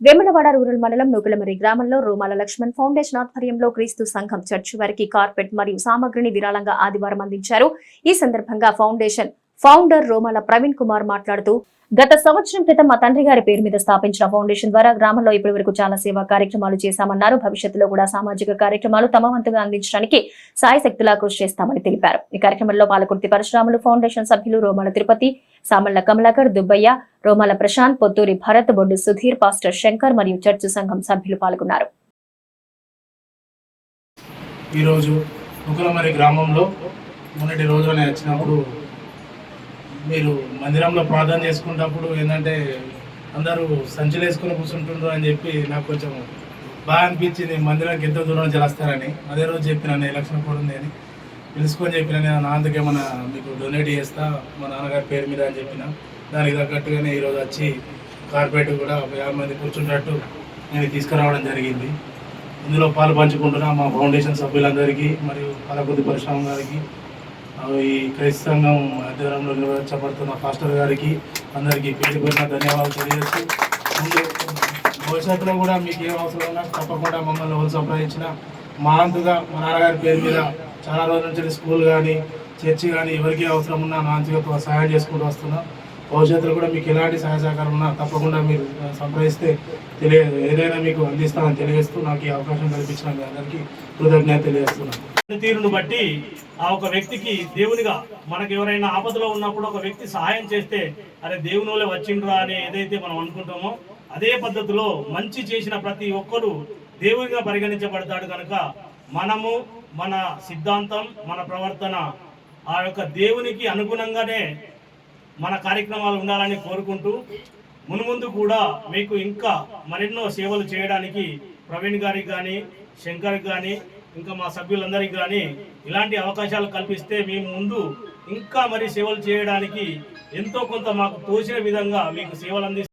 Vemulawada rural మండలం నూకలమరి గ్రామంలో రోమాల Laxman foundation ఆధ్వర్యంలో క్రీస్తు సంఘం చర్చి వారికి కార్పెట్ మరియు సామగ్రిని విరాళంగా ఆదివారం అందించారు. ఈ సందర్భంగా ఫౌండేషన్ ఫౌండర్ రోమల ప్రవీణ్ కుమార్ మాట్లాడుతూ గత సంవత్సరం క్రితం మా తండ్రి గారి పేరు మీద స్థాపించిన ఫౌండేషన్ ద్వారా గ్రామంలో ఇప్పటి వరకు చాలా సేవా కార్యక్రమాలు చేశామన్నారు. భవిష్యత్తులో కూడా సామాజిక కార్యక్రమాలు తమ వంతుగా అందించడానికి సాయశక్తులా కృషి చేస్తామని తెలిపారు. ఈ కార్యక్రమంలో పాలకుర్తి పరశురాములు ఫౌండేషన్ సభ్యులు రోమల తిరుపతి సామళ్ళ కమలాకర్ దుబ్బయ్య రోమల ప్రశాంత్ పొత్తూరి భరత్ బొడ్డు సుధీర్ పాస్టర్ శంకర్ మరియు చర్చ్ సంఘం సభ్యులు పాల్గొన్నారు. ఈరోజు గ్రామంలో మొన్నటి రోజున నేను వచ్చినప్పుడు మీరు మందిరంలో ప్రార్థన చేసుకున్నప్పుడు ఏంటంటే అందరూ సంచులు వేసుకుని కూర్చుంటుండ్రు అని చెప్పి నాకు కొంచెం బాగా అనిపించింది. మందిరానికి ఎంత దూరం చేస్తారని. అదే రోజు చెప్పిన నేను ఎలక్షన్ కూడా ఉంది అని. పిలుచుకొని చెప్పిన నేను నాన్నకే మన మీకు డొనేట్ చేస్తా మా నాన్నగారి పేరు మీద అని చెప్పిన. దానికి తగ్గట్టుగానే ఈరోజు వచ్చి కార్పొరేట్ కూడా ఒక యాభై మంది కూర్చున్నట్టు నేను తీసుకురావడం జరిగింది. ఇందులో పాలు పంచుకుంటున్నా మా ఫౌండేషన్ సభ్యులందరికీ మరియు పాలకొద్ది పరిశ్రమ గారికి ఈ క్రైస్త సంఘం ఆధ్వర్యంలో నిర్వహించబడుతున్న పాస్టర్ గారికి అందరికీ పేరు పేరున ధన్యవాదాలు తెలియజేస్తూ ముందు భవిష్యత్తులో కూడా మీకు ఏం అవసరం ఉన్నా తప్పకుండా మమ్మల్ని వాళ్ళు సంప్రదించిన మా అంతుగా మా నాన్నగారి పేరు మీద చాలా రోజుల నుంచి స్కూల్ కానీ చర్చి కానీ ఎవరికి అవసరం ఉన్నా నా అంతుగా సహాయం చేసుకుంటూ వస్తున్నాం. భవిష్యత్తులో కూడా మీకు ఎలాంటి సహాయ సహకారం ఉన్నా తప్పకుండా మీరు సంప్రదిస్తే తెలియ ఏదైనా మీకు అందిస్తామని తెలియజేస్తూ నాకు ఈ అవకాశం కల్పించిన మీ అందరికీ కృతజ్ఞత తెలియజేస్తున్నాను. తీరును బట్టి ఆ ఒక వ్యక్తికి దేవునిగా మనకు ఎవరైనా ఆపదలో ఉన్నప్పుడు ఒక వ్యక్తి సహాయం చేస్తే అరే దేవుని వల్లే వచ్చిండ్రా అని ఏదైతే మనం అనుకుంటామో అదే పద్ధతిలో మంచి చేసిన ప్రతి ఒక్కరు దేవునిగా పరిగణించబడతాడు కనుక మనము మన సిద్ధాంతం మన ప్రవర్తన ఆ యొక్క దేవునికి అనుగుణంగానే మన కార్యక్రమాలు ఉండాలని కోరుకుంటూ మునుముందు కూడా మీకు ఇంకా మరెన్నో సేవలు చేయడానికి ప్రవీణ్ గారికి కానీ శంకర్ కానీ ఇంకా మా సభ్యులందరికీ కానీ ఇలాంటి అవకాశాలు కల్పిస్తే మేము ముందు ఇంకా మరి సేవలు చేయడానికి ఎంతో కొంత మాకు తోచిన విధంగా మీకు సేవలు అందిస్తాం.